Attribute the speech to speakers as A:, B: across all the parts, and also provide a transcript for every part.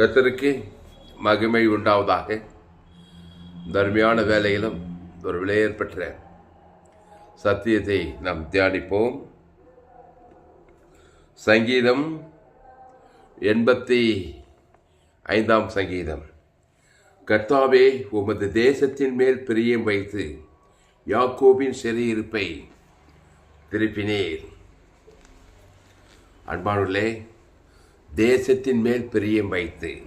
A: கத்தருக்கு மகிமை உண்டாவதாக. தர்மையான வேலையிலும் ஒரு விலையேற் பெற்ற சத்தியத்தை நாம் தியானிப்போம். சங்கீதம் எண்பத்தி ஐந்தாம் சங்கீதம். கர்த்தாவே உமது தேசத்தின் மேல் பிரியம் வைத்து யாக்கோபின் சிறையிருப்பை திருப்பினேன் அன்பானுள்ளே தேசத்தின் மேல் பிரியம் வைத்து.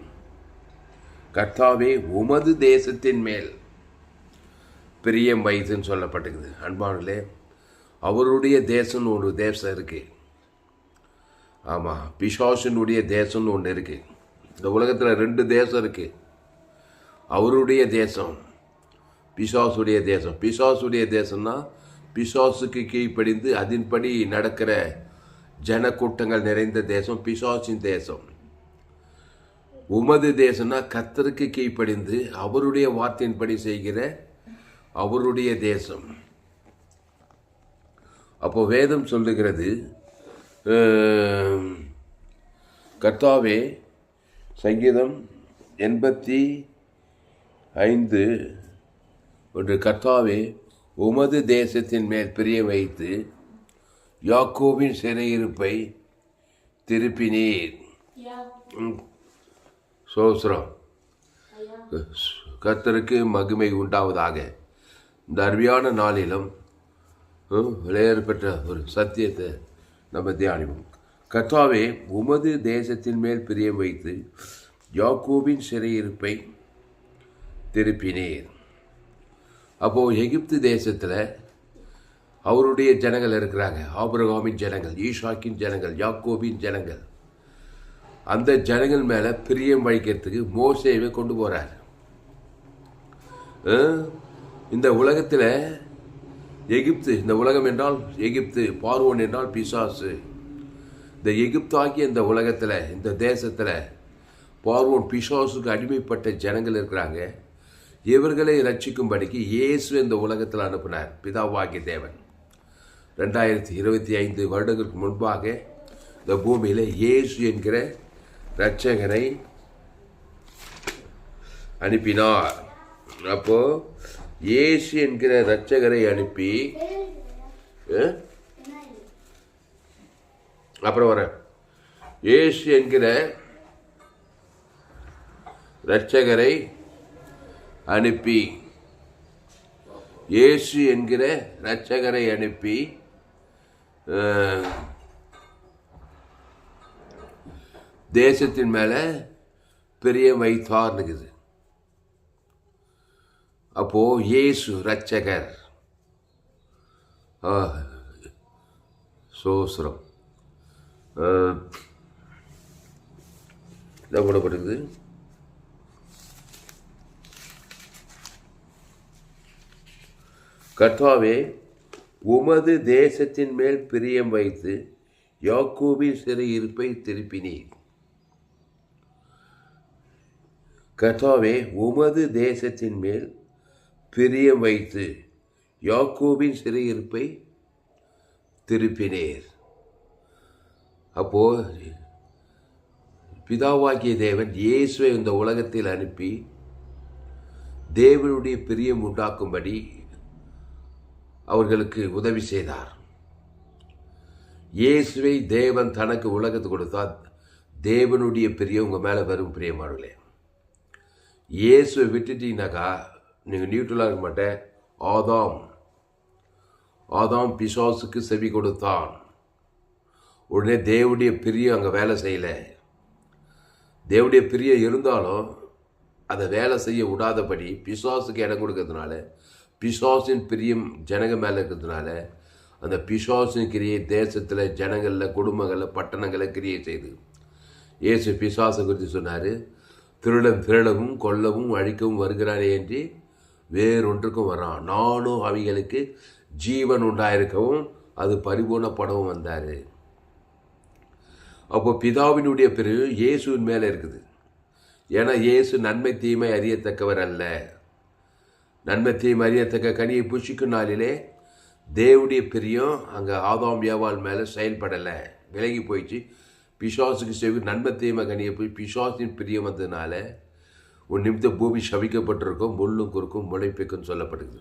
A: கர்த்தாவே உமது தேசத்தின் மேல் பிரியம் வைத்துன்னு சொல்லப்பட்டுக்குது அன்பானுள்ளே அவருடைய தேசம்னு ஒரு தேசம் இருக்குது ஆமாம் பிசாசினுடைய தேசம்னு ஒன்று இருக்குது இந்த உலகத்தில் ரெண்டு தேசம் இருக்குது அவருடைய தேசம் பிசாசுடைய தேசம். பிசாசுடைய தேசம்னா பிசாசுக்கு கீழ்ப்படிந்து அதன்படி நடக்கிற ஜனக்கூட்டங்கள் நிறைந்த தேசம் பிசாசின் தேசம். உமது தேசம்னா கத்தருக்கு கீழ்ப்படிந்து அவருடைய வார்த்தையின்படி செய்கிற அவருடைய தேசம். அப்போ வேதம் சொல்லுகிறது கர்த்தாவே சங்கீதம் எண்பத்தி ஐந்து ஒன்று கர்த்தாவே உமது தேசத்தின் மேல் பிரிய வைத்து யாக்கோவின் சிறையிருப்பை திருப்பினீர். சோஸ்ரம். கர்த்தருக்கு மகிமை உண்டாவதாக. இந்த அருமையான நாளிலும் விலையேறப்பட்ட ஒரு சத்தியத்தை நம்ம தியானிப்போம். கர்த்தாவே உமது தேசத்தின் மேல் பிரியம் வைத்து யாக்கோபின் சிறையிருப்பை திருப்பினீர் அப்போது எகிப்து தேசத்தில் அவருடைய ஜனங்கள் இருக்கிறாங்க. ஆபிரகாமின் ஜனங்கள் ஈஷாக்கின் ஜனங்கள் யாக்கோபின் ஜனங்கள். அந்த ஜனங்கள் மேலே பிரியம் வைக்கிறதுக்கு மோசேவை கொண்டு போகிறார் இந்த உலகத்தில் எகிப்து இந்த உலகம் என்றால் எகிப்து பார்வோன் என்றால் பிசாசு. இந்த எகிப்தாகிய இந்த உலகத்தில் இந்த தேசத்தில் பார்வோன் பிசாசுக்கு அடிமைப்பட்ட ஜனங்கள் இருக்கிறாங்க. இவர்களை ரட்சிக்கும்படிக்கு இயேசு இந்த உலகத்தில் அனுப்பினார் பிதாவாகிய தேவன். ரெண்டாயிரத்தி இருபத்தி ஐந்து வருடங்களுக்கு முன்பாக இந்த பூமியில் இயேசு என்கிற இரட்சகனை அனுப்பினார். அப்போ இயேசு என்கிற இரட்சகரை அனுப்பி அப்புறம் வரேன் இயேசு என்கிற இரட்சகரை அனுப்பி இயேசு என்கிற இரட்சகரை அனுப்பி தேசத்தின் மேலே பெரிய வைத்தார் இருக்குது அப்போது இயேசு ரட்சகர் சோசுரம். சோஸ்ரம் அஹ், கர்த்தாவே உமது தேசத்தின் மேல் பிரியம் வைத்து யாக்கோபின் இருப்பை திருப்பினீர். கர்த்தாவே உமது தேசத்தின் மேல் பிரியம் வைத்து யாக்கோபின் சிறையிருப்பை திருப்பினீர். அப்போ பிதாவாகிய தேவன் இயேசுவை இந்த உலகத்தில் அனுப்பி தேவனுடைய பிரியம் உண்டாக்கும்படி அவர்களுக்கு உதவி செய்தார். இயேசுவை தேவன் தனக்கு உலகத்து கொடுத்தால் தேவனுடைய பிரியம் உங்கள் மேலே வரும் பிரியமானங்களே இயேசுவை விட்டுட்டீங்கனாக்கா நீங்கள் நியூட்ரலாக இருக்க மாட்டேன். ஆதாம். ஆதாம் பிசாசுக்கு செவி கொடுத்தான். உடனே தேவனுடைய பிரியம் அங்கே வேலை செய்யலை. தேவனுடைய பிரியம் இருந்தாலும் அதை வேலை செய்ய விடாதபடி பிசாசுக்கு இடம் கொடுக்கறதுனால பிசாசின் பிரியம் ஜனங்க மேலே இருக்கிறதுனால அந்த பிசாசின் கிரியை தேசத்தில் ஜனங்களில் குடும்பங்களில் பட்டணங்களில் கிரியை செய்து. இயேசு பிசாசை குறித்து சொன்னார் திருடன் திருடவும் கொல்லவும் அழிக்கவும் வருகிறானே என்று வேறொன்றுக்கும் வரான். நானும் அவைகளுக்கு ஜீவன் உண்டாயிருக்கவும் அது பரிபூர்ணப்படவும் வந்தார். அப்போ பிதாவினுடைய பிரிவு இயேசுவின் மேலே இருக்குது. ஏன்னா இயேசு நன்மை தீமை அறியத்தக்கவர் அல்ல. நன்மத்தையும் அறியத்தக்க கனியை புஷிக்கும் நாளிலே தேவனுடைய பிரியம் அங்கே ஆதாம் ஏவாள் மேலே செயல்படலை. விலகி போயிடுச்சு. பிசாசுக்கு செவி நன்மத்தையும் கனியை போய் பிசாசின் பிரியம் வந்ததுனால உன் நிமித்த பூமி சவிக்கப்பட்டிருக்கும் முள்ளும் குறுக்கும் முளைப்பிக்கும் சொல்லப்படுது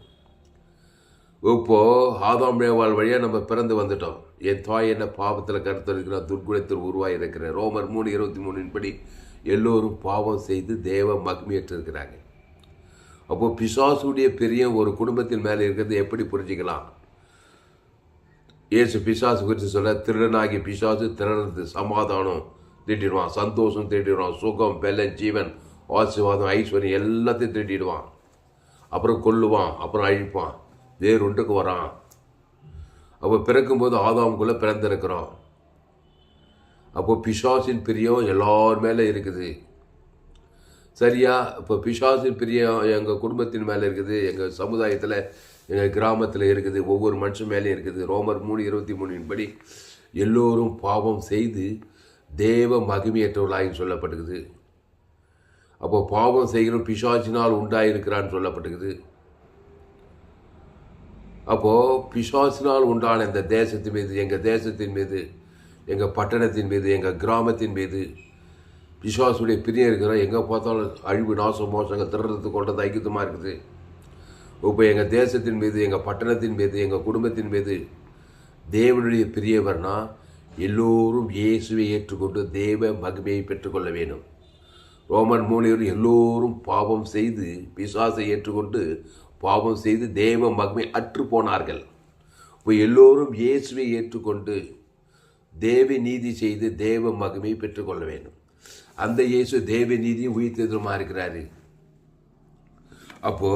A: இப்போது ஆதாம் மேவாள் வழியாக நம்ம பிறந்து வந்துட்டோம். என் தாய் என்ன பாவத்தில் கருத்தரிக்கிறார் துர்குணத்தில் உருவாகி இருக்கிறேன் ரோமர் மூணு இருபத்தி மூணின் படி எல்லோரும் பாவம் செய்து தேவ மகிமையற்றிருக்கிறாங்க அப்போது பிசாசுடைய பெரிய ஒரு குடும்பத்தின் மேலே இருக்கிறது எப்படி புரிஞ்சுக்கலாம்? ஏசு பிசாசு குறித்து சொல்ல திருடனாகி பிசாசு திருடனது சமாதானம் திட்டிடுவான் சந்தோஷம் திட்டிடுவான் சுகம் பெலன் ஜீவன் ஆசீர்வாதம் ஐஸ்வர்யம் எல்லாத்தையும் திட்டிடுவான் அப்புறம் கொல்லுவான் அப்புறம் அழிப்பான் வேறு ஒன்றுக்கு வரான். அப்போ பிறக்கும்போது ஆதாமுக்குள்ளே பிறந்திருக்கிறோம். அப்போ பிசாசின் பிரியம் எல்லார் மேலே இருக்குது. சரியா? இப்போ பிசாசின் பிரியம் எங்கள் குடும்பத்தின் மேலே இருக்குது எங்கள் சமுதாயத்தில் எங்கள் கிராமத்தில் இருக்குது ஒவ்வொரு மனுஷன் மேலேயும் இருக்குது. ரோமர் மூணு இருபத்தி மூணின் படி எல்லோரும் பாவம் செய்து தேவ மகிமையற்றவர்களாக சொல்லப்பட்டுக்குது. அப்போ பாவம் செய்கிறோம் பிசாசினால் உண்டாயிருக்கிறான்னு சொல்லப்பட்டுக்குது. அப்போது பிசாசினால் உண்டான இந்த தேசத்தின் மீது எங்கள் தேசத்தின் மீது எங்கள் பட்டணத்தின் மீது எங்கள் கிராமத்தின் மீது விசுவாசுடைய பிரியம் இருக்கிறோம். எங்கே பார்த்தாலும் அழிவு நாசம் மோசங்கள் திருடுறது கொண்டது ஐக்கியமாக இருக்குது? இப்போ எங்கள் தேசத்தின் மீது எங்கள் பட்டணத்தின் மீது எங்கள் குடும்பத்தின் மீது தேவனுடைய பிரியவர்னா எல்லோரும் இயேசுவை ஏற்றுக்கொண்டு தேவ மகிமையை பெற்றுக்கொள்ள வேணும் ரோமன் மூலியர் எல்லோரும் பாவம் செய்து பிசாசை ஏற்றுக்கொண்டு பாவம் செய்து தேவ மகிமை அற்று போனார்கள். இப்போ எல்லோரும் இயேசுவை ஏற்றுக்கொண்டு தேவ நீதி செய்து தேவ மகிமை பெற்றுக்கொள்ள வேண்டும். அந்த இயேசு தேவ நீதியும் உயிர்த்தெதிரமாக இருக்கிறாரு? அப்போ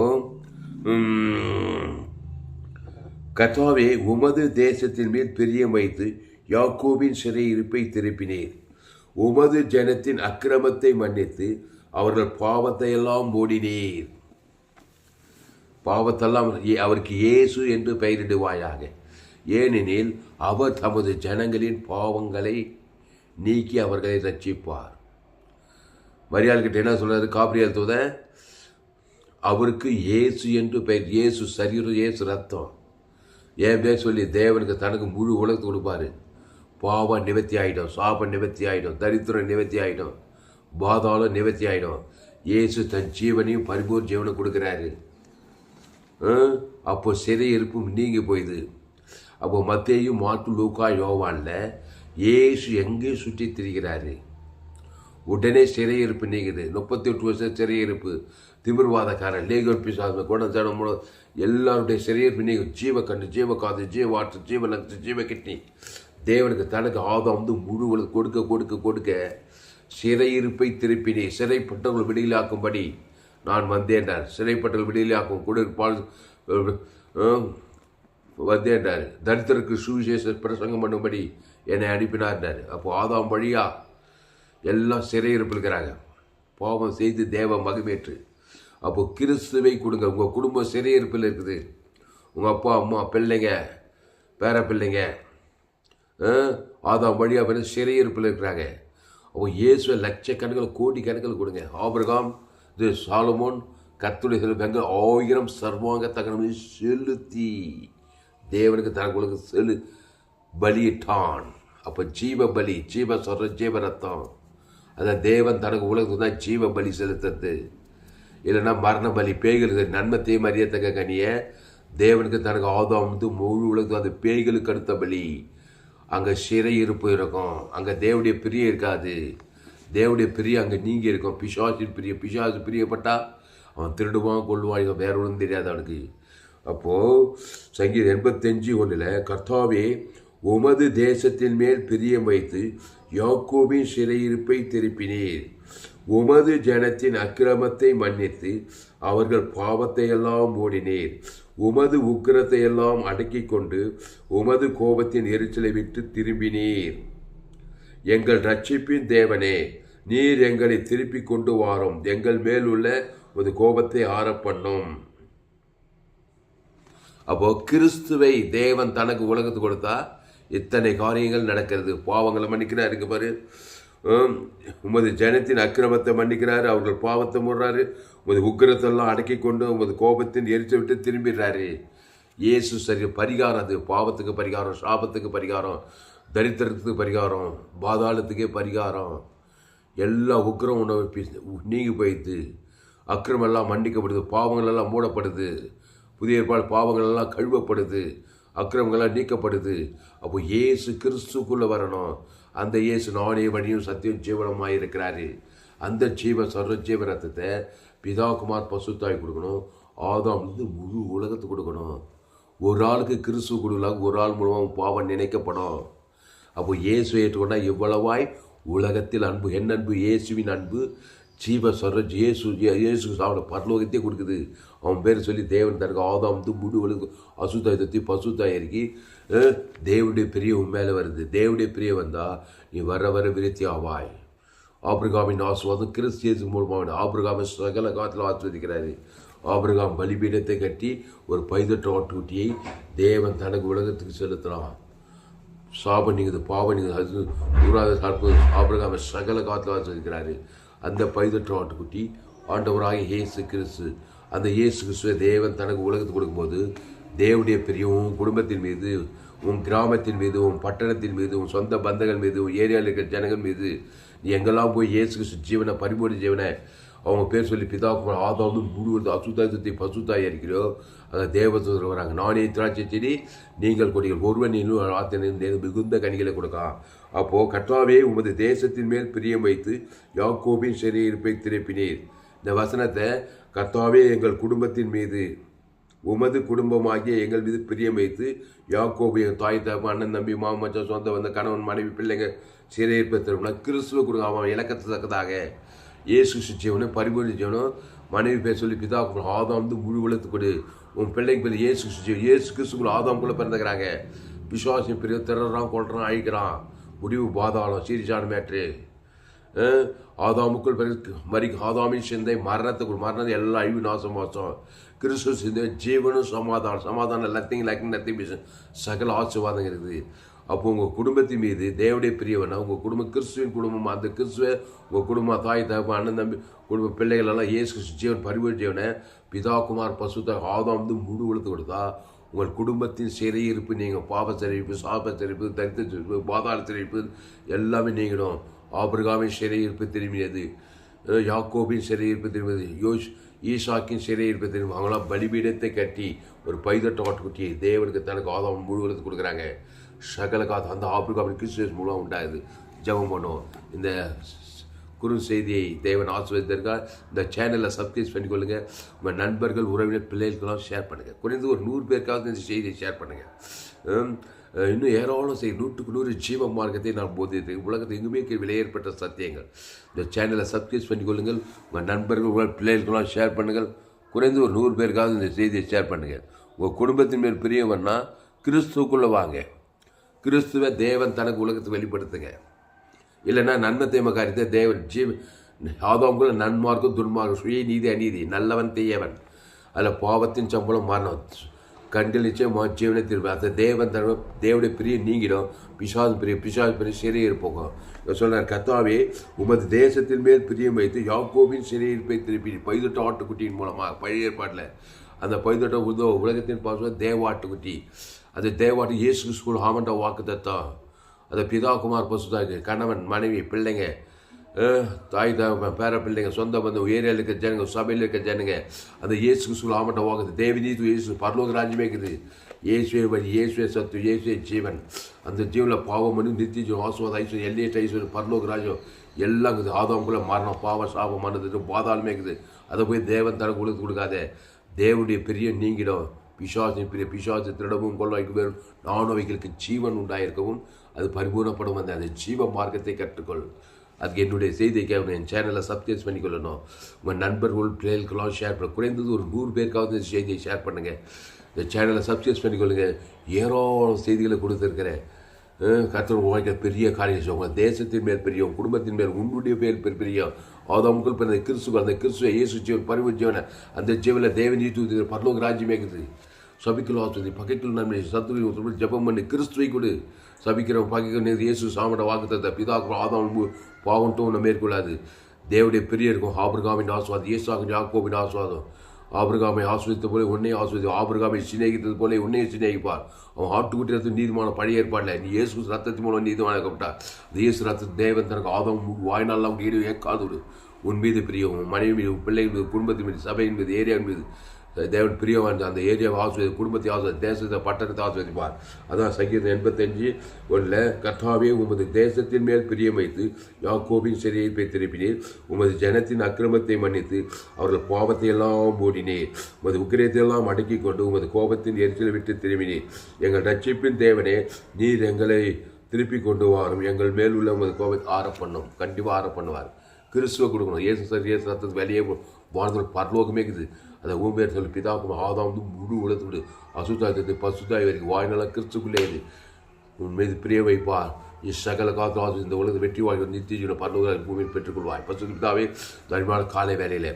A: கத்தாவே உமது தேசத்தின் மேல் பிரியம் வைத்து யாக்கோபின் சிறையிருப்பை திருப்பினீர். உமது ஜனத்தின் அக்கிரமத்தை மன்னித்து அவர்கள் பாவத்தை எல்லாம் பாவத்தெல்லாம் அவருக்கு இயேசு என்று பெயரிடுவாயாக. ஏனெனில் அவர் தமது ஜனங்களின் பாவங்களை நீக்கி அவர்களை ரட்சிப்பார். மரியாள்கிட்ட என்ன சொல்றாரு? காபிரியல் தூத அவருக்கு இயேசு என்று பெயர் இயேசு சரீரம் இயேசு ரத்தம். ஏன் பேர் சொல்லி தேவனுக்கு தனக்கு முழு உலகத்து கொடுப்பாரு. பாவம் நிவர்த்தி ஆகிடும் சாபம் நிவர்த்தி ஆகிடும் தரித்திரம் நிவர்த்தி ஆகிடும் பாதாளம் நிவர்த்தி ஆகிடும் இயேசு தன் ஜீவனையும் பரிபூர் ஜீவனை கொடுக்குறாரு. ஆ? சிறை இருப்பும் நீங்கி போயுது. அப்போ மத்தேயும் மாட்டு லூக்கா யோவானில் இயேசு எங்கே சுற்றி திரிகிறாரு? உடனே சிறையிருப்பு நீங்குது. முப்பத்தி எட்டு வருஷம் சிறையிருப்பு. திமிர்வாதக்காரன் லேகர் பிசாசு குணஜனம் எல்லாருடைய சிறையிருப்பு நீங்கும். ஜீவ ஜீவகாது ஜீவாற்று ஜீவநக்து ஜீவ கிட்னி. தேவனுக்கு தனக்கு ஆதம் வந்து முழுவதும் கொடுக்க கொடுக்க கொடுக்க சிறையிருப்பை திருப்பினே சிறைப்பட்டவர்கள் விடுதலாக்கும்படி நான் வந்தேன்டார். சிறைப்பட்டவர்கள் விடுதலாக்கும் கொடுப்பால் வந்தேன்டார். தரித்திரருக்கு சுவிசேஷ பிரசங்கம் பண்ணும்படி என்னை அனுப்பினார்டார். அப்போ ஆதாம் வழியாக எல்லாம் சிறையிருப்பில் இருக்கிறாங்க. பாவம் செய்து தேவ மகிமேற்று அப்போ கிறிஸ்துவை கொடுங்க. உங்கள் குடும்பம் சிறையிருப்பில் இருக்குது. உங்கள் அப்பா அம்மா பிள்ளைங்க பேர பிள்ளைங்க ஆ, ஆதாம் வழியாக வந்து சிறையிருப்பில் இருக்கிறாங்க. அப்போ இயேசுவை லட்சக்கணக்கில் கோடி கணக்கில் கொடுங்க. ஆபிரகாம் இது சாலமோன் கத்துடைய செலுத்தாங்க ஆயிரம் சர்வாங்க தகனமை செலுத்தி தேவனுக்கு தனக்கு செலு பலியிட்டான். அப்போ ஜீவ பலி ஜீவ சொல்ற ஜீவ ரத்தம். அதான் தேவன் தனக்கு உலகத்துக்கு தான் ஜீவ பலி செலுத்துறது. இல்லைன்னா மரண பலி பேய்களுக்கு நன்மை தீமை அறியத்தக்க கனியை. தேவனுக்கு தனக்கு ஆதாம் வந்து முழு உலகத்துக்கு அந்த பேய்களுக்கு அடுத்த பலி. அங்கே சிறை இருப்பு இருக்கும். அங்கே தேவனுடைய பிரியம் இருக்காது. தேவடைய பிரியம் அங்கே நீங்கி இருக்கும். பிசாசின் பிரிய பிசாசு பிரியப்பட்டா அவன் திருடுவான் கொள்ளுவான் இவன் வேற ஒன்றும் தெரியாது அவனுக்கு. அப்போது சங்கீதம் எண்பத்தஞ்சு ஒன்றில் கர்த்தாவே உமது தேசத்தின் மேல் பிரியம் வைத்து யாக்கோபின் சிறையிருப்பை திருப்பினீர். உமது ஜனத்தின் அக்கிரமத்தை மன்னித்து அவர்கள் பாவத்தை எல்லாம் ஓடினீர் உமது உக்கிரத்தை எல்லாம் அடக்கி கொண்டு உமது கோபத்தின் எரிச்சலை விட்டு திரும்பினீர். எங்கள் ரட்சிப்பின் தேவனே நீர் எங்களை திருப்பி கொண்டு வாரும். எங்கள் மேல் உள்ள ஒரு கோபத்தை ஆறப்பண்ணும் அப்போ கிறிஸ்துவை தேவன் தனக்கு உலகத்துக்கு கொடுத்தா இத்தனை காரியங்கள் நடக்கிறது? பாவங்களை மன்னிக்கிறார் இங்க பாரு. உமது ஜனத்தின் அக்கிரமத்தை மன்னிக்கிறாரு அவர்கள் பாவத்தை முடுறாரு. உமது உக்கிரத்தெல்லாம் அடக்கி கொண்டு உமது கோபத்தின் எரிச்சு விட்டு திரும்பிடுறாரு. இயேசு சரி பரிகாரம் அது. பாவத்துக்கு பரிகாரம் சாபத்துக்கு பரிகாரம் தரித்திரத்துக்கு பரிகாரம் பாதாளத்துக்கே பரிகாரம். எல்லா உக்கிரம் உணவு நீங்கி போயிடுது. அக்கிரமெல்லாம் மன்னிக்கப்படுது பாவங்களெல்லாம் மூடப்படுது. புதிய ஏற்பாடு பாவங்களெல்லாம் கழுவப்படுது. அக்கிரமங்கள்லாம் நீக்கப்படுது. அப்போ இயேசு கிறிஸ்துக்குள்ளே வரணும். அந்த இயேசு நானே வழியும் சத்தியம் ஜீவனமாக இருக்கிறாரு. அந்த ஜீவ சர்வ ஜீவ ரத்தத்தை பிதாகுமார் பசுத்தாய் கொடுக்கணும். ஆதாம் வந்து முழு உலகத்துக்கு கொடுக்கணும். ஒரு ஆளுக்கு கிறிஸ்து கொடுக்கலாம் ஒரு ஆள் மூலமாக பாவம் நினைக்கப்படும். அப்போ இயேசு ஏற்றுக்கொண்டா இவ்வளவாய் உலகத்தில் அன்பு என் அன்பு இயேசுவின் அன்பு ஜீவ சொரஜ் இயேசு இயேசு சாப்பிட பரலோகத்தையே கொடுக்குது. அவன் பேர் சொல்லி தேவன் தனக்கு ஆதாம் வந்து முடுவலுக்கு அசுத்தாயத்தை பசுத்தாயிருக்கி தேவனுடைய பிரிய உன் மேலே வருது. தேவனுடைய பிரிய வந்தால் நீ வர வர விருத்தி ஆவாய். ஆபிரகாமின் ஆசுவாதம் கிறிஸ்தியது மூலமாக ஆபிரகாமை சகல காலத்தில் ஆஸ்வதிக்கிறாரு ஆபிரகாம் பலிபீடத்தை கட்டி ஒரு பைதற்ற ஆட்டுக்குட்டியை தேவன் தனக்கு உலகத்துக்கு செலுத்தினான் சாபம் நீங்குது பாவம் நீங்குது அது கூறாத சார்பு ஆபிரகாம சகல காலத்தில் ஆஸ்வதிக்கிறாரு அந்த பதினெட்டு ஆட்டுக்குட்டி ஆண்டவராக இயேசு கிறிஸ்து அந்த இயேசு கிறிஸ்துவை தேவன் தனக்கு உலகத்துக்கு கொடுக்கும்போது தேவனுடைய பெரிய உன் குடும்பத்தின் மீது உன் கிராமத்தின் மீது உன் பட்டணத்தின் மீது உன் சொந்த பந்தங்கள் மீது உன் ஏரியாவில் இருக்கிற ஜனங்கள் மீது நீ எங்கெல்லாம் போய் இயேசு கிறிஸ்து ஜீவனை பரிபூர்ண ஜீவனை அவங்க பேர் சொல்லி பிதாக்குமார் ஆதாவும் முழுவதும் அசுத்தாயத்தை பசுத்தாய் இருக்கிறோம் அதை தேவதூதர் வராங்க. நானே திராட்சை செடி நீங்கள் கொடிகள். ஒருவன் இன்னும் ஆத்திரம் மிகுந்த கனிகளை கொடுக்கா அப்போது கட்டாவே உமது தேசத்தின் மேல் பிரியம் வைத்து யாக்கோபின் சிறையிருப்பை திருப்பினீர். இந்த வசனத்தை கர்த்தாவே எங்கள் குடும்பத்தின் மீது உமது குடும்பமாகிய எங்கள் மீது பிரியம் வைத்து யாக்கோபு என் தாய் தகப்பன் அண்ணன் தம்பி மாமச்சம் சொந்த வந்த கணவன் மனைவி பிள்ளைங்க சிறையிருப்பை திரும்பினா கிறிஸ்துவ கொடுங்க. அவன் இலக்கத்தக்கதாக இயேசு ஜீவனும் பரிபூர்ண ஜீவனும் மனைவி பேர் சொல்லி பிதா ஆதாம் வந்து முழு உலகத்து கொடு. உன் பிள்ளைங்க பேர் இயேசு ஜீவன் இயேசு கிறிஸ்துக்குள்ள ஆதாம்குள்ளே பிறந்துக்கிறாங்க விசுவாசம் பெரிய திறறான் கொள்றான் அழிக்கிறான். முடிவு பாதாளம் சீரிச்சான மேட்ரு ஆதாமுக்குள் பிறகு மறி ஆதாமின் சிந்தை மரணத்துக்குள் மரணத்தை எல்லாம் அழிவு நாசம் வாசம் கிறிஸ்துவ சிந்தை ஜீவனும் சமாதானம். சமாதானம் நத்திங் லைக் நத்திங் சகல ஆசிர்வாதம் இருக்குது. அப்போ உங்கள் குடும்பத்தின் மீது தேவடைய பிரியவனா உங்கள் குடும்பம் கிறிஸ்துவின் குடும்பம் அந்த கிறிஸ்துவ உங்கள் குடும்பம் தாய் தகப்பன் அண்ணன் தம்பி குடும்ப பிள்ளைகளெல்லாம் ஏசு இயேசு கிறிஸ்து ஜீவன் பரிவர்த்தியவனை பிதா குமார் பசுத்த ஆதாம் வந்து முழு உழுத்து கொடுத்தா உங்கள் குடும்பத்தின் சிறையிருப்பு நீங்கள் பாப சரிப்பு சாப சிறைப்பு தரித்திர சிறைப்பு பாதாள சிறைப்பு எல்லாமே நீங்கிடும். ஆபிரகாமின் சிறையிருப்பு திரும்பியது யாக்கோபின் சிறையிருப்பு திரும்பியது யோஷ் ஈசாக்கின் சிறையிருப்பு திரும்பி அவங்களாம் பலிபீடத்தை கட்டி ஒரு பைதட்ட ஆட்டுக்குட்டியை தேவனுக்கு தனக்கு ஆதாம் முழுவதுக்கு கொடுக்குறாங்க. சகல காத்து அந்த ஆபிரகாமின் கிறிஸ்துவஸ் மூலம் உண்டாகுது ஜெபம் பண்ணுவோம். இந்த குறு செய்தியை தேவன் ஆசிர்வதித்திருக்கார். இந்த சேனலை சப்ஸ்கிரைப் பண்ணிக்கொள்ளுங்கள் உங்கள் நண்பர்கள் உறவினர் பிள்ளைகளுக்கெல்லாம் ஷேர் பண்ணுங்கள் குறைந்து ஒரு நூறு பேருக்காவது இந்த செய்தியை ஷேர் பண்ணுங்கள் இன்னும் ஏராளம் செய் நூற்றுக்கு நூறு ஜீவ மார்க்கத்தை நான் போதித்தேன். உலகத்தில் எங்குமே விலையேற்பட்ட சத்தியங்கள். இந்த சேனலை சப்ஸ்கிரைப் பண்ணிக்கொள்ளுங்கள் உங்கள் நண்பர்கள் உங்கள் பிள்ளைகளுக்கெல்லாம் ஷேர் பண்ணுங்கள். குறைந்து ஒரு நூறு பேருக்காவது இந்த செய்தியை ஷேர் பண்ணுங்கள் உங்கள் குடும்பத்தின் மேல் பிரியவன்னா கிறிஸ்துக்குள்ளே வாங்க. கிறிஸ்துவ தேவன் தனக்கு உலகத்தை வெளிப்படுத்துங்க. இல்லைன்னா நன்மை தீமை காரியத்தை தேவன் ஜீவ ஆதாம்குள்ள நன்மார்க்கும் துன்மார்க்கும் சுய நீதி அநீதி நல்லவன் தீயவன். அதில் பாவத்தின் சம்பளம் மரணம் கண்டில் நிச்சயம் ஜீவனை திரும்ப அந்த தேவன் தன்மை தேவடைய பிரிய நீங்கிடும். பிசாது பிரிய பிசாது பிரிய சிறையில் போகும். இவர் கத்தாவே உமது தேசத்தின் மேல் பிரியம் வைத்து யாக்கோவின் சிறையிருப்பை திருப்பி பைதொட்ட ஆட்டுக்குட்டியின் மூலமாக பழைய ஏற்பாட்டில். அந்த பைதொட்ட உதவ உலகத்தின் பாசுவ தேவ ஆட்டுக்குட்டி அது தேவாட்டி இயேசு ஸ்கூல் ஹாமண்ட வாக்கு தத்தம் அது பிதா குமார் பசுதாக்கு கணவன் மனைவி பிள்ளைங்க தாய் தாய் பேர பிள்ளைங்க சொந்த பந்தம் ஏரியாவில் இருக்க ஜனங்க சபையில் இருக்க ஜனங்க அந்த இயேசு கிறிஸ்துவ ஆமட்ட வாக்குது தேவி இயேசு பரலோக ராஜ்யமே இருக்குது. இயேசுவே வழி இயேசுவே சத்து இயேசுவே ஜீவன். அந்த ஜீவனில் பாவம் மனு நித்திய ஜீவன் ஆசுவாத ஐஸ்வர்யம் எல்லையற்ற ஐஸ்வர்யம் பரலோக ராஜ்யம் எல்லாம் இருக்குது. ஆதாமுக்குள்ள மரணம் பாவ சாபம் மனது பாதாளமே இருக்குது. அதை போய் தேவன் தர கொடுத்து கொடுக்காத. தேவனுடைய பெரிய நீங்கிடும். பிசாசின் பெரிய பிசாசு திருடவும் கொள்ளைக்கு வரும் நானவைகளுக்கு ஜீவன் உண்டாயிருக்கவும் அது பரிபூர்ணப்படும் அந்த அந்த ஜீவ மார்க்கத்தை கற்றுக்கொள். அதுக்கு என்னுடைய செய்தியை கேட்கணும் என் சேனலை சப்ஸ்கிரைப் பண்ணிக்கொள்ளணும். உங்கள் நண்பர்கள் பிள்ளைகளுக்கெல்லாம் ஷேர் பண்ண குறைந்தது ஒரு நூறு பேருக்காவது இந்த செய்தியை ஷேர் பண்ணுங்கள் இந்த சேனலை சப்ஸ்கிரைப் பண்ணிக்கொள்ளுங்க. ஏராளம் செய்திகளை கொடுத்துருக்கிறேன். கத்தர் வாழ்க்கை பெரிய காரியம் உங்கள் தேசத்தின் மேல் பெரிய குடும்பத்தின் மேல் உன்னுடைய பேர் பெரிய ஆதாம் ஆதாமுக்குள் பிறந்த கிறிஸ்துவ அந்த கிறிஸ்துவ இயேசு ஜீவன் பரிவு ஜீவனை அந்த ஜீவனில் தேவன் ஈட்டு பரலோக ராஜ்யமே இருக்குது சபிக்கல் ஆசுதி பகைக்கல் நன்மை சத்துரு ஜெபம் பண்ணி கிறிஸ்துவை கொடு. சபிக்கிறவன் பகைக்கிற இயேசு சாமட வாக்குத்தத்தை பிதா ஆதாம் மு- பாவம் உன்னை மேற்கொள்ளாது. தேவடைய பெரிய இருக்கும் ஆபிரகாமின் ஆசுவாதம் இயேசாவின் யாக்கோவின் ஆசுவாதம். ஆபிரகாமை ஆஸ்வதித்த போல உன்னை ஆஸ்வதி ஆபிரகாமை சிநேகித்தது போல உன்னையும் சிநேகிப்பார். அவன் ஆட்டுக்குட்டி ரத்தம் நீதிமான பழைய ஏற்பாடில் நீ இயேசு ரத்தத்தின் மூலம் நீதிமான கப்பட்டா அந்த இயேசு ரத்த தேவன் தனக்கு ஆதம் வாய்நாள் அவங்க ஈடு ஏற்காது உன் மீது பிரியம் உன் மனைவி மீது உன் பிள்ளைகள் மீது குடும்பத்தின் மீது சபையின் மீது ஏரியா மீது தேவன் பிரியவான் அந்த ஏரியாவை ஆஸ்வதி குடும்பத்தை ஆஸ்வதி தேசத்தை பட்டணத்தை ஆஸ்வதிப்பார் அதான் சங்கீதம் எண்பத்தஞ்சு ஒன்றில் கர்த்தாவே உமது தேசத்தின் மேல் பிரியம் வைத்து யாக்கோபின் சிறையை திருப்பினீர் உமது ஜனத்தின் அக்கிரமத்தை மன்னித்து அவர்கள் பாவத்தை எல்லாம் மூடினீர். உமது உக்கிரத்தை எல்லாம் அடக்கிக் கொண்டு உமது கோபத்தின் எரிச்சலை விட்டு திரும்பினீர். எங்கள் ரட்சிப்பின் தேவனே நீர் எங்களை திருப்பி கொண்டு வாரும். எங்கள் மேல் உள்ள உமது கோபத்தை ஆற பண்ணும் கண்டிப்பாக ஆற பண்ணுவார். கிறிஸ்துவ கொடுக்கணும். ஏசு சார் ஏசு ரத்தத்துக்கு வெளியே வாழ்ந்தோம் பரலோகமே இருக்குது. அதை ஊம்பேர் சொல்லி பிதாக்கும் ஆதாம் வந்து முழு உலகத்தோடு அசுத்தாயத்தை பசுத்தாய் வரைக்கும் வாய்நாளாக கிறிஸ்துக்குள்ளே இது உன் மீது பிரிய வைப்பார். சகல காத்து இந்த உலகத்தை வெற்றி வாங்கி நித்திய ஜீவன பரலோக பூமியில் பெற்றுக்கொள்வாய். பசு பிதாவே தனிமான காலை வேலையில்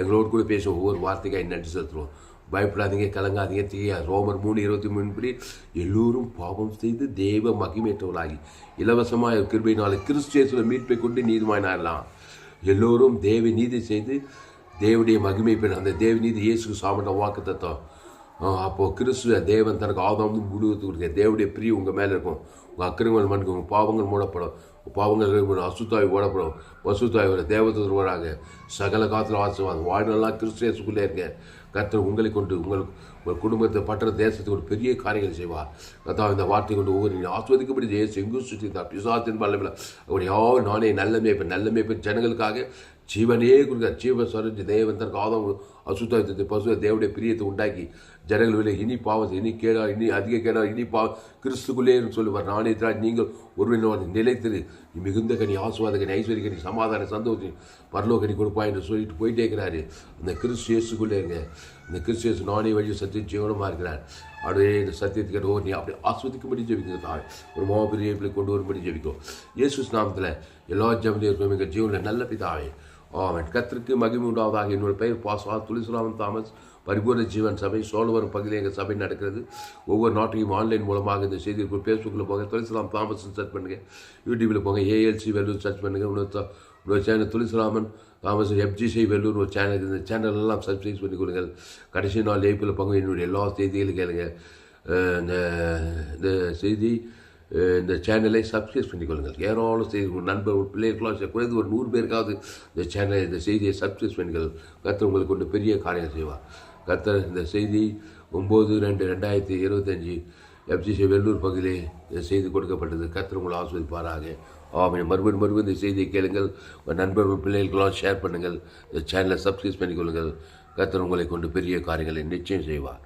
A: எங்களோடு கூட பேச ஒவ்வொரு வார்த்தைக்காக நன்றி செலுத்துவோம். பயப்படாதீங்க கலங்காதீங்க. தீயா ரோமர் மூணு இருபத்தி மூணு படி எல்லோரும் பாவம் செய்து தெய்வ மகிமேற்றவர்களாகி இலவசமாக கிருபையினால கிறிஸ்து மீட்பை கொண்டு நீதிமாயினாரலாம் எல்லோரும் தேவை நீதி செய்து தேவனுடைய மகிமை பெண் அந்த தேவ நீதி இயேசுக்கு சாமண்ட வாக்கு தத்துவம் அப்போது கிறிஸ்துவ தேவன் தனக்கு ஆதாம் முழுவதும் கொடுக்க தேவனுடைய பிரியம் உங்கள் மேலே இருக்கும். உங்கள் அக்கிரங்கள் மண்ணுக்கு உங்கள் பாவங்கள் மூடப்படும். பாவங்கள் அசுத்தாய் ஓடப்படும். வசுத்தாய் வர தேவதூர் வராங்க சகல காலத்தில் ஆசிர்வாதம். வாழ்நாளெல்லாம் கிறிஸ்துவேசுக்குள்ளே இருக்க கர்த்தர் உங்களை கொண்டு உங்களுக்கு உங்கள் குடும்பத்தை பற்ற தேசத்துக்கு ஒரு பெரிய காரியங்கள் செய்வார் கத்தா இந்த வார்த்தை கொண்டு ஒவ்வொரு ஆஸ்வதிக்கப்படி ஜெயசு எங்கும் சுற்றித்தார் பிசாத்தின் பல்லமில் அவருடைய யாவும் நானே நல்ல மேய்ப்பன் நல்ல மேய்ப்பன் ஜனங்களுக்காக ஜீவனே கொடுக்க ஜீவ சொரஞ்சு தேவன் தனக்கு ஆதம் பசு தேவடைய பிரியத்தை உண்டாக்கி ஜனங்கள் விலை இனி பாவம் இனி கேடா இனி அதிக கேடா இனி பா கிறிஸ்துக்குள்ளேன்னு சொல்லுவார். நானே தான் நீங்கள் ஒருவன் நிலைத்திரு. நீ மிகுந்த கனி ஆசுவாத கனி ஐஸ்வர்ய கனி சமாதான சந்தோஷம் பரலோ கனி கொடுப்பா என்று சொல்லிட்டு போயிட்டே இருக்கிறாரு. அந்த கிறிஸ்து இயேசுக்குள்ளே இருங்க. இந்த கிறிஸ்து இயேசு நானே வழி சத்திய ஜீவனமாக இருக்கிறார். அப்படியே இந்த சத்தியத்துக்கு ஓ நீ அப்படி ஆஸ்வதிக்கும்படி ஜெபிக்க தாய். ஒரு மாபெரிய கொண்டு வரும்படி ஜெபிக்கும் இயேசு நாமத்தில் எல்லா ஜபதியும் எங்கள் ஜீவனில் நல்ல பிதாவே. ஆமன். கத்திற்கு மகிமை உண்டாவதாக. என்னோட பெயர் பாசா துளிசுலாமன் தாமஸ். பரிபூர்ண ஜீவன் சபை சோழவரம் பகுதியில் எங்கள் சபை நடக்கிறது. ஒவ்வொரு நாட்டையும் ஆன்லைன் மூலமாக இந்த செய்திகள் ஃபேஸ்புக்கில் போங்க துளசிலாம் தாமஸ் சர்ச் பண்ணுங்கள் யூடியூப்பில் போங்க ஏஎல்சி வெல்லூர் சர்ச் பண்ணுங்கள் இன்னொரு இன்னொரு சேனல் துளிசுலாமன் தாமஸ் எஃப்ஜிசி வெல்லூர் ஒரு சேனல் இந்த சேனல் எல்லாம் சப்ஸ்கிரைப் பண்ணி கொடுங்கள் கடைசி நாள் ஏப்பில் பங்கு. என்னுடைய எல்லா செய்திகளும் கேளுங்க. இந்த இந்த செய்தி இந்த சேனலை சப்ஸ்கிரைப் பண்ணிக்கொள்ளுங்கள். ஏராளம் செய்தி நண்பர் உங்கள் பிள்ளைகளுக்கெல்லாம் குறைந்து ஒரு நூறு பேருக்காவது இந்த சேனலை இந்த செய்தியை சப்ஸ்கிரைப் பண்ணிக்கொள். கத்தர் உங்களுக்கு கொண்டு பெரிய காரியம் செய்வார். கத்தர் இந்த செய்தி ஒம்பது ரெண்டு ரெண்டாயிரத்தி இருபத்தஞ்சி எஃப்ஜிசி வெள்ளூர் பகுதியிலே இந்த செய்தி கொடுக்கப்பட்டது. கத்தர் உங்களை ஆஸ்வதிப்பாராக ஆமாம் மறுபடியும் மறுபடியும் இந்த செய்தியை கேளுங்கள். உங்கள் நண்பர்கள் பிள்ளைகளுக்கெல்லாம் ஷேர் பண்ணுங்கள். இந்த சேனலை சப்ஸ்கிரைப் பண்ணிக்கொள்ளுங்கள். கத்தர் உங்களை கொண்டு பெரிய காரியங்களை நிச்சயம் செய்வார்.